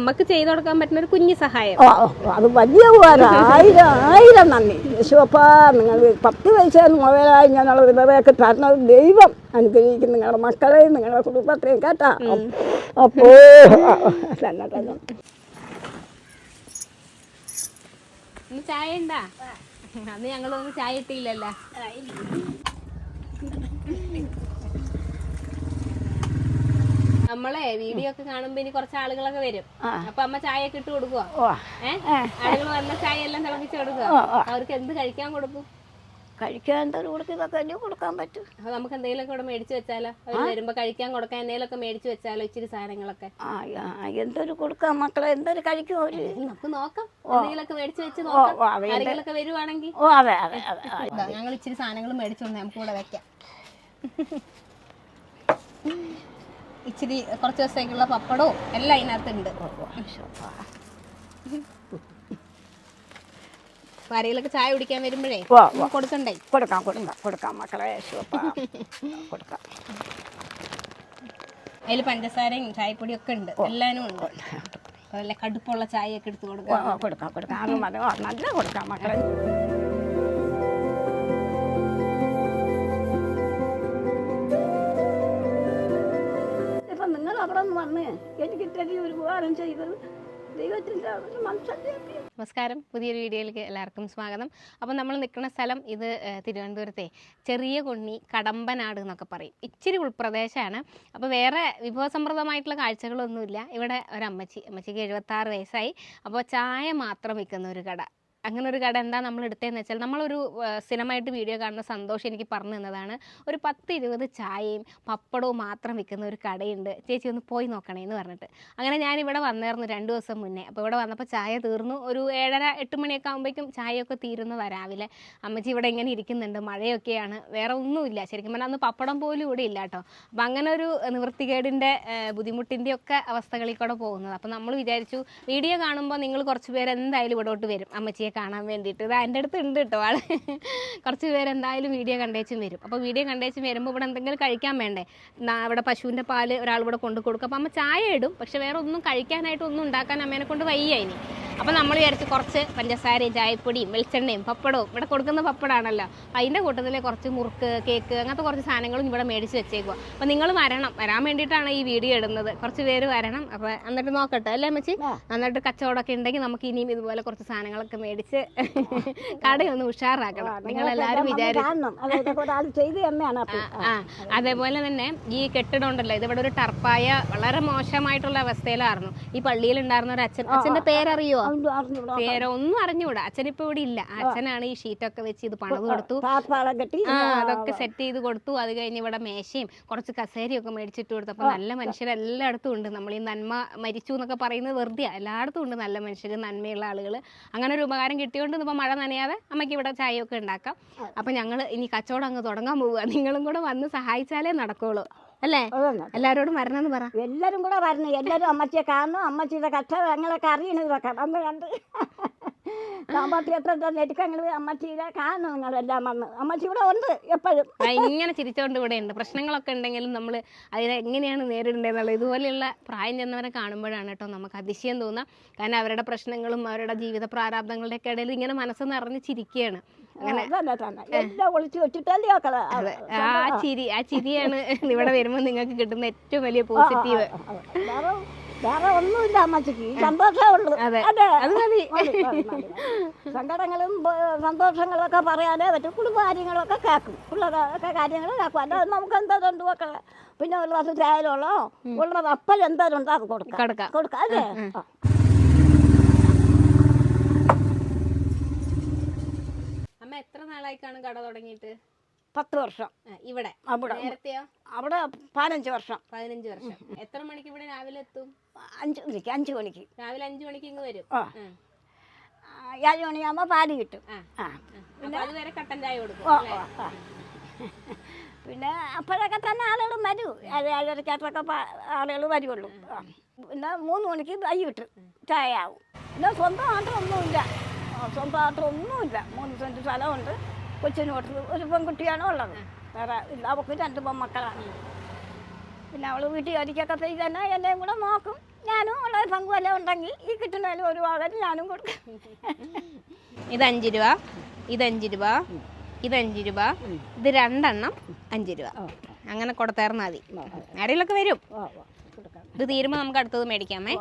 നമുക്ക് ചെയ്തു കൊടുക്കാൻ പറ്റുന്ന ഒരു കുഞ്ഞു സഹായം. ഓ അത് വലിയ ഉപകാരം. ആയിരം ആയിരം നന്ദി. യേശുപ്പ നിങ്ങൾ പത്ത് പൈസ മൊബൈലായി ഞങ്ങൾ വിധവയൊക്കെ തരണത് ദൈവം അനുഗ്രഹിക്കും നിങ്ങളുടെ മക്കളെയും നിങ്ങളുടെ കുടുംബത്തെയും കേട്ടാ. അപ്പോ തന്നെ തന്നെ. ചായ ഉണ്ടാ? അന്ന് ഞങ്ങളൊന്നും ചായ ഇട്ടില്ലല്ലോ. നമ്മളെ വീഡിയോ ഒക്കെ കാണുമ്പോ ഇനി കുറച്ച് ആളുകളൊക്കെ വരും. അപ്പൊ അമ്മ ചായ ഒക്കെ ഇട്ട് കൊടുക്കുക ആളുകൾ വന്ന ചായ എല്ലാം തിളപ്പിച്ച് കൊടുക്കുക അവർക്ക് എന്ത് കഴിക്കാൻ കൊടുക്കും? കഴിക്കാൻ എന്തൊരു കൊടുക്കും ഇതൊക്കെ അല്ലേ കൊടുക്കാൻ പറ്റും. അപ്പൊ നമുക്ക് എന്തെങ്കിലുമൊക്കെ ഇവിടെ മേടിച്ച് വെച്ചാലോ? അവർ വരുമ്പോ കഴിക്കാൻ കൊടുക്കാൻ എന്തെങ്കിലുമൊക്കെ മേടിച്ചു വെച്ചാലോ ഇച്ചിരി സാധനങ്ങളൊക്കെ? എന്തൊരു കൊടുക്കാം മക്കളെ? എന്തൊരു കഴിക്കും അവർ? നമുക്ക് നോക്കാം. എന്തെങ്കിലുമൊക്കെ മേടിച്ചു വെച്ച് നോക്കാം. ആരെങ്കിലൊക്കെ വരുവാണെങ്കിൽ. ഓ അതെ അതെ അതെ ഞങ്ങൾ ഇച്ചിരി സാധനങ്ങൾ മേടിച്ചോണ്ട് നമുക്ക് ഇവിടെ വെക്കാം. ഇച്ചിരി കുറച്ച് ദിവസത്തേക്കുള്ള പപ്പടവും എല്ലാം അതിനകത്തുണ്ട്. ആരെങ്കിലൊക്കെ ചായ കുടിക്കാൻ വരുമ്പോഴേ കൊടുക്കണ്ടേ? കൊടുക്കാം കൊടുക്കാം കൊടുക്കാം മക്കളെ. കൊടുക്കാം. അതിൽ പഞ്ചസാരയും ചായപ്പൊടിയും ഒക്കെ ഉണ്ട് എല്ലാനും ഉണ്ട്. നല്ല കടുപ്പുള്ള ചായയൊക്കെ എടുത്ത് കൊടുക്കാം. കൊടുക്കാം കൊടുക്കാം. നല്ല കൊടുക്കാം മക്കളെ. എനിക്ക് ഒരു ഉപകാരം ചെയ്തത് നമസ്കാരം. പുതിയൊരു വീഡിയോയിലേക്ക് എല്ലാവർക്കും സ്വാഗതം. അപ്പോൾ നമ്മൾ നിൽക്കുന്ന സ്ഥലം ഇത് തിരുവനന്തപുരത്തെ ചെറിയ കൊണ്ണി കടമ്പനാട് എന്നൊക്കെ പറയും. ഇച്ചിരി ഉൾപ്രദേശമാണ്. അപ്പോൾ വേറെ വിഭവസമൃദ്ധമായിട്ടുള്ള കാഴ്ചകളൊന്നുമില്ല. ഇവിടെ ഒരു അമ്മച്ചി അമ്മച്ചിക്ക് എഴുപത്താറ് വയസ്സായി. അപ്പോൾ ചായ മാത്രം വിൽക്കുന്ന ഒരു കട. അങ്ങനെ ഒരു കട എന്താ നമ്മൾ എടുത്തതെന്ന് വെച്ചാൽ നമ്മളൊരു സ്ഥിരമായിട്ട് വീഡിയോ കാണുന്ന സന്തോഷം എനിക്ക് പറഞ്ഞു തന്നതാണ്. ഒരു പത്ത് ഇരുപത് ചായയും പപ്പടവും മാത്രം വിൽക്കുന്ന ഒരു കടയുണ്ട്. ചേച്ചി ഒന്ന് പോയി നോക്കണേ എന്ന് പറഞ്ഞിട്ട്. അങ്ങനെ ഞാൻ ഇവിടെ വന്നായിരുന്നു രണ്ട് ദിവസം മുന്നേ. അപ്പോൾ ഇവിടെ വന്നപ്പോൾ ചായ തീർന്നു. ഒരു ഏഴര എട്ട് മണിയൊക്കെ ആകുമ്പോഴേക്കും ചായയൊക്കെ തീരുന്നതാ രാവിലെ അമ്മച്ചി ഇവിടെ ഇങ്ങനെ ഇരിക്കുന്നുണ്ട്. മഴയൊക്കെയാണ്. വേറെ ഒന്നുമില്ല. ശരിക്കും പറഞ്ഞാൽ അന്ന് പപ്പടം പോലും ഇവിടെ ഇല്ല കേട്ടോ. അപ്പം അങ്ങനെ ഒരു നിവൃത്തികേടിന്റെ ബുദ്ധിമുട്ടിന്റെ ഒക്കെ അവസ്ഥകളിൽ കൂടെ പോകുന്നത്. അപ്പം നമ്മൾ വിചാരിച്ചു വീഡിയോ കാണുമ്പോൾ നിങ്ങൾ കുറച്ച് പേര് എന്തായാലും ഇവിടോട്ട് വരും. അമ്മച്ചിയെ കാണാൻ വേണ്ടിയിട്ട്. ഇത് എന്റെ അടുത്ത് ഉണ്ട് കേട്ടോ ആൾ കുറച്ച് പേര് എന്തായാലും വീഡിയോ കണ്ടേച്ചും വരും. അപ്പോൾ വീഡിയോ കണ്ടേച്ചും വരുമ്പോൾ ഇവിടെ എന്തെങ്കിലും കഴിക്കാൻ വേണ്ടേ? ഇവിടെ പശുവിന്റെ പാൽ ഒരാൾ ഇവിടെ കൊണ്ട് കൊടുക്കും അപ്പോൾ അമ്മ ചായ ഇടും. പക്ഷേ വേറെ ഒന്നും കഴിക്കാനായിട്ട് ഒന്നും ഉണ്ടാക്കാൻ അമ്മേനെ കൊണ്ട് വയ്യ ഇനി. അപ്പം നമ്മൾ വിചാരിച്ച് കുറച്ച് പഞ്ചസാരയും ചായപ്പൊടിയും വെളിച്ചെണ്ണയും പപ്പടവും ഇവിടെ കൊടുക്കുന്ന പപ്പടാണല്ലോ. അതിന്റെ കൂട്ടത്തിൽ കുറച്ച് മുറുക്ക് കേക്ക് അങ്ങനത്തെ കുറച്ച് സാധനങ്ങളും ഇവിടെ മേടിച്ച് വെച്ചേക്കുക അപ്പോൾ നിങ്ങൾ വരണം. വരാൻ വേണ്ടിയിട്ടാണ് ഈ വീഡിയോ ഇടുന്നത്. കുറച്ച് പേര് വരണം. അപ്പോൾ എന്നിട്ട് നോക്കട്ടെ അല്ലേ അമ്മച്ചി? നന്നായിട്ട് കച്ചവടമൊക്കെ ഉണ്ടെങ്കിൽ നമുക്ക് ഇനിയും ഇതുപോലെ കുറച്ച് സാധനങ്ങളൊക്കെ മേടിച്ച് കടയൊന്ന് ഉഷാറാക്കണം. നിങ്ങളെല്ലാവരും വിചാരിക്കും അപ്പോൾ അതേപോലെ തന്നെ ഈ കെട്ടിടം ഉണ്ടല്ലോ ഇത് ഇവിടെ ഒരു ടർപ്പായ വളരെ മോശമായിട്ടുള്ള അവസ്ഥയിലായിരുന്നു. ഈ പള്ളിയിൽ ഉണ്ടായിരുന്ന ഒരു അച്ഛൻ അച്ഛന്റെ പേരറിയോ പേരോ ഒന്നും അറിഞ്ഞുകൂടാ അച്ഛനിപ്പോ ഇവിടെ ഇല്ല. അച്ഛനാണ് ഈ ഷീറ്റൊക്കെ വെച്ച് ഇത് പണിത് കൊടുത്തു. ആ അതൊക്കെ സെറ്റ് ചെയ്ത് കൊടുത്തു. അത് കഴിഞ്ഞ് ഇവിടെ മേശയും കുറച്ച് കസേരയും ഒക്കെ മേടിച്ചിട്ട് കൊടുത്തു അപ്പൊ നല്ല മനുഷ്യർ എല്ലായിടത്തും ഉണ്ട്. നമ്മൾ ഈ നന്മ മരിച്ചു എന്നൊക്കെ പറയുന്നത് വെറുതെ എല്ലായിടത്തും ഉണ്ട് നല്ല മനുഷ്യർ നന്മയുള്ള ആളുകൾ അങ്ങനെ ഒരു ഉപകാരം കിട്ടിയോണ്ട് ഇപ്പൊ മഴ നനയാതെ അമ്മയ്ക്ക് ഇവിടെ ചായയൊക്കെ ഉണ്ടാക്കാം. അപ്പൊ ഞങ്ങൾ ഇനി കച്ചവടം അങ്ങ് തുടങ്ങാൻ പോവുക നിങ്ങളും കൂടെ വന്ന് സഹായിച്ചാലേ നടക്കുള്ളൂ. അല്ലേ? എല്ലാരോടും വരണമെന്ന് പറ. എല്ലാരും കൂടെ വരണം. എല്ലാരും അമ്മച്ചിയെ കാണണം. അമ്മച്ചിയുടെ കഥ കച്ചവടങ്ങളൊക്കെ അറിയണം ഇതൊക്കെ. വന്ന് കണ്ട്. സാമ്പത്തികത്തെ നെടുക്കങ്ങൾ അമ്മച്ചിയുടെ കാണണം നിങ്ങളെല്ലാം വന്ന്. അമ്മച്ചി ഇവിടെ ഉണ്ട് എപ്പോഴും. ഇങ്ങനെ ചിരിച്ചോണ്ട് ഇവിടെ ഉണ്ട്. പ്രശ്നങ്ങളൊക്കെ ഉണ്ടെങ്കിലും നമ്മൾ അതിനെ എങ്ങനെയാണ് നേരിടേണ്ടതെന്നുള്ളത് ഇതുപോലെയുള്ള പ്രായം ചെന്നവരെ കാണുമ്പോഴാണ് കേട്ടോ നമുക്ക് അതിശയം തോന്നുക കാരണം അവരുടെ പ്രശ്നങ്ങളും അവരുടെ ജീവിത പ്രാരാബ്ദങ്ങളുടെ ഒക്കെ ഇടയിൽ ഇങ്ങനെ മനസ്സ് നിറഞ്ഞ് ചിരിക്കുകയാണ്. ആ ചിരി ആ ചിരിയാണ് ഇവിടെ വരുമ്പോൾ നിങ്ങൾക്ക് കിട്ടുന്ന ഏറ്റവും വലിയ പോസിറ്റീവ്. വേറെ ഒന്നുമില്ല അമ്മച്ചിക്ക്. സന്തോഷമേ ഉള്ളൂ. അതെ. അതെ. അത്. സങ്കടങ്ങളും സന്തോഷങ്ങളും സന്തോഷങ്ങളൊക്കെ പറയാനേ പറ്റും. കുടുംബ കാര്യങ്ങളൊക്കെ കേൾക്കും. ഉള്ളതൊക്കെ കാര്യങ്ങൾ കേൾക്കും. അല്ലാതെ നമുക്ക് എന്തായാലും ഒക്കെ പിന്നെ ഒരു ദിവസം ചായലുള്ളോ ഉള്ളത് അപ്പം ഉണ്ടാക്കി. കൊടുക്കാം. കൊടുക്കാം. കൊടുക്കാം അല്ലേ? അമ്മ എത്ര നാളായിക്കാണ് കട തുടങ്ങിയിട്ട്? പത്ത് വർഷം. ഇവിടെ. അവിടെ അവിടെ പതിനഞ്ച് വർഷം. പതിനഞ്ച് വർഷം. എത്ര മണിക്ക് ഇവിടെ രാവിലെ എത്തും? അഞ്ച് മണിക്ക് അഞ്ച് മണിക്ക്. രാവിലെ അഞ്ച് മണിക്ക് ഇങ്ങ് വരും. ഏഴ് മണിയാകുമ്പോൾ പാൽ കിട്ടും. അതുവരെ കട്ടൻ ചായ കൊടുക്കും. പിന്നെ അപ്പോഴൊക്കെ തന്നെ ആളുകൾ വരൂ. ഏഴരക്കാത്തൊക്കെ ആളുകൾ വരുള്ളൂ. പിന്നെ മൂന്ന് മണിക്ക് വൈകിട്ട് ചായ ആവും. പിന്നെ സ്വന്തമായിട്ട് ഒന്നുമില്ല. സ്വന്തം സ്വന്തമായിട്ട് ഒന്നുമില്ല. മൂന്ന് സെന്റ് സ്ഥലമുണ്ട്. കൊച്ചിന് കൊടുത്ത് ഒരു പെൺകുട്ടിയാണ് ഉള്ളത്. വേറെ ഇല്ല അവൾക്ക് രണ്ട് പെൺമക്കളാണ്. പിന്നെ അവൾ വീട്ടിൽ ജോലിക്കൊക്കെ ചെയ്ത് തന്നെ എന്നെയും കൂടെ നോക്കും. ഞാനും ഉള്ള പങ്കു വല്ല ഉണ്ടെങ്കിൽ ഈ കിട്ടുന്നതിൽ ഒരു ഭാഗം ഞാനും കൊടുക്കും. ഇത് അഞ്ച് രൂപ ഇത് അഞ്ച് രൂപ ഇത് അഞ്ച് രൂപ ഇത് രണ്ടെണ്ണം അഞ്ച് രൂപ. അങ്ങനെ കൊടുത്തേർന്നാൽ മതി. ആരെങ്കിലൊക്കെ വരും. ഇത് തീരുമ്പോൾ നമുക്ക് അടുത്തത് മേടിക്കാമേ.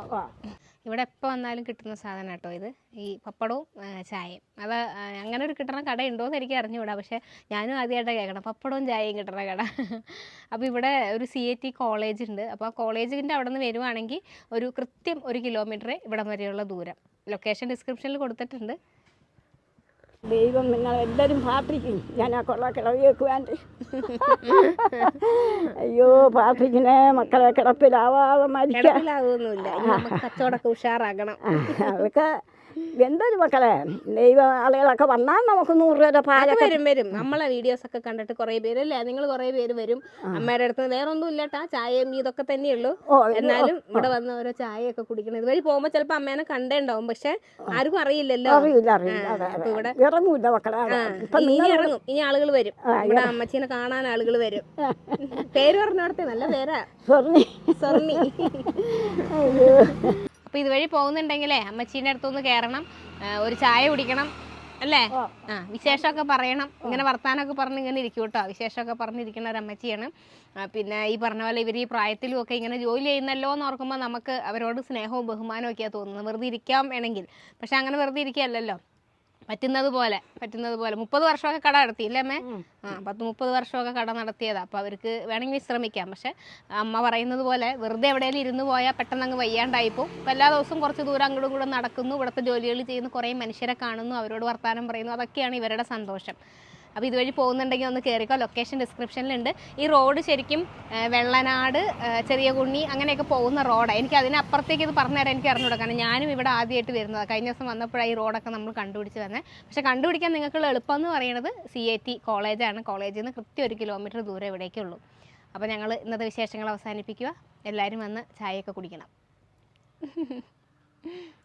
ഇവിടെ എപ്പോൾ വന്നാലും കിട്ടുന്ന സാധനം കേട്ടോ ഇത്. ഈ പപ്പടവും ചായയും. അത് അങ്ങനെ ഒരു കിട്ടണ കട ഉണ്ടോ എന്ന് എനിക്ക് അറിഞ്ഞുകൂടാ. പക്ഷേ ഞാനും ആദ്യമായിട്ട് കേൾക്കണം. പപ്പടവും ചായയും കിട്ടണ കട. അപ്പോൾ ഇവിടെ ഒരു സി എ ടി കോളേജ് ഉണ്ട്. അപ്പോൾ ആ കോളേജിന്റെ അവിടെ നിന്ന് വരുവാണെങ്കിൽ ഒരു കൃത്യം ഒരു കിലോമീറ്റർ ഇവിടം വരെയുള്ള ദൂരം. ലൊക്കേഷൻ ഡിസ്ക്രിപ്ഷനിൽ കൊടുത്തിട്ടുണ്ട്. ദൈവം നിങ്ങൾ എല്ലാവരും പ്രാർത്ഥിക്കും. ഞാൻ ആ കൊള്ള കിളവിയേക്ക് വേണ്ടി അയ്യോ പ്രാർത്ഥിക്കണേ മക്കളെ കിടപ്പിലാവാതെ മരിക്കാൻ. കച്ചവടമൊക്കെ ഉഷാറാക്കണം അതൊക്കെ എന്തൊരു മക്കളെ? ദൈവ ആളുകളൊക്കെ വന്നാൽ നമുക്ക് നൂറ് രൂപയുടെ പാലൊക്കെ വരും വരും. നമ്മളെ വീഡിയോസ് ഒക്കെ കണ്ടിട്ട് കുറേ പേര് അല്ലേ നിങ്ങൾ കുറേ പേര് വരും. അമ്മയുടെ അടുത്ത് വേറെ ഒന്നും ഇല്ലട്ടാ ചായയും ഇതൊക്കെ തന്നെയുള്ളൂ എന്നാലും ഇവിടെ വന്ന് ഓരോ ചായയൊക്കെ കുടിക്കണം ഇതുവഴി പോകുമ്പോ ചിലപ്പോ അമ്മേനെ കണ്ടേണ്ടാവും. പക്ഷെ ആർക്കും അറിയില്ലല്ലോ. അറിയില്ല ഇവിടെ- ഇറങ്ങൂല്ല മക്കളെ ഇനി ഇറങ്ങും. ഇനി ആളുകൾ വരും. ഇവിടെ അമ്മച്ചീനെ കാണാൻ ആളുകൾ വരും. പേര് പറഞ്ഞോടത്തെ നല്ല പേരാ. സ്വർണി സ്വർണി. അപ്പൊ ഇതുവഴി പോകുന്നുണ്ടെങ്കിലേ അമ്മച്ചീന്റെ അടുത്തൊന്ന് കയറണം ഒരു ചായ കുടിക്കണം അല്ലേ? ആ. വിശേഷമൊക്കെ പറയണം. ഇങ്ങനെ വർത്താനമൊക്കെ പറഞ്ഞ് ഇങ്ങനെ ഇരിക്കും കേട്ടോ. വിശേഷമൊക്കെ പറഞ്ഞിരിക്കുന്ന ഒരു അമ്മച്ചിയാണ്. പിന്നെ ഈ പറഞ്ഞ പോലെ ഇവർ ഈ പ്രായത്തിലും ഒക്കെ ഇങ്ങനെ ജോലി ചെയ്യുന്നല്ലോ എന്ന് ഓർക്കുമ്പോൾ നമുക്ക് അവരോട് സ്നേഹവും ബഹുമാനവും ഒക്കെയാണ് തോന്നുന്നത്. വെറുതെ ഇരിക്കാം വേണമെങ്കിൽ. പക്ഷെ അങ്ങനെ വെറുതെ ഇരിക്കുകയല്ലല്ലോ. പറ്റുന്നത് പോലെ പറ്റുന്നത് പോലെ മുപ്പത് വർഷമൊക്കെ കട നടത്തി ഇല്ലേ അമ്മേ. ആ പത്ത് മുപ്പത് വർഷമൊക്കെ കട നടത്തിയതാ. അപ്പോൾ അവർക്ക് വേണമെങ്കിൽ വിശ്രമിക്കാം. പക്ഷെ അമ്മ പറയുന്നത് പോലെ വെറുതെ എവിടെയെങ്കിലും ഇരുന്ന് പോയാൽ പെട്ടെന്ന് അങ്ങ് പോകും അപ്പോൾ എല്ലാ ദിവസവും കുറച്ച് ദൂരം അങ്ങോട്ടും കൂടെ നടക്കുന്നു. ഇവിടുത്തെ ജോലികൾ ചെയ്യുന്ന കുറേ മനുഷ്യരെ കാണുന്നു. അവരോട് വർത്തമാനം പറയുന്നു. അതൊക്കെയാണ് ഇവരുടെ സന്തോഷം. അപ്പോൾ ഇതുവഴി പോകുന്നുണ്ടെങ്കിൽ ഒന്ന് കയറിക്കോ ലൊക്കേഷൻ ഡിസ്ക്രിപ്ഷനിലുണ്ട് ഈ റോഡ് ശരിക്കും വെള്ളനാട് ചെറിയ കുണ്ണി അങ്ങനെയൊക്കെ പോകുന്ന റോഡാണ് എനിക്ക് അതിനപ്പുറത്തേക്ക് ഇത് പറഞ്ഞുതരാൻ എനിക്ക് അറിഞ്ഞൂടാ. കാരണം ഞാനും ഇവിടെ ആദ്യമായിട്ട് വരുന്നത്. കഴിഞ്ഞ ദിവസം വന്നപ്പോഴാണ് ഈ റോഡൊക്കെ നമ്മൾ കണ്ടുപിടിച്ച് തന്നെ പക്ഷേ കണ്ടുപിടിക്കാൻ നിങ്ങൾക്കുള്ള എളുപ്പം എന്ന് പറയുന്നത് സി എ ടി കോളേജാണ് കോളേജിൽ നിന്ന് കൃത്യം ഒരു കിലോമീറ്റർ ദൂരം ഇവിടേക്കേ ഉള്ളൂ. അപ്പോൾ ഞങ്ങൾ ഇന്നത്തെ വിശേഷങ്ങൾ അവസാനിപ്പിക്കുക. എല്ലാവരും വന്ന് ചായയൊക്കെ കുടിക്കണം.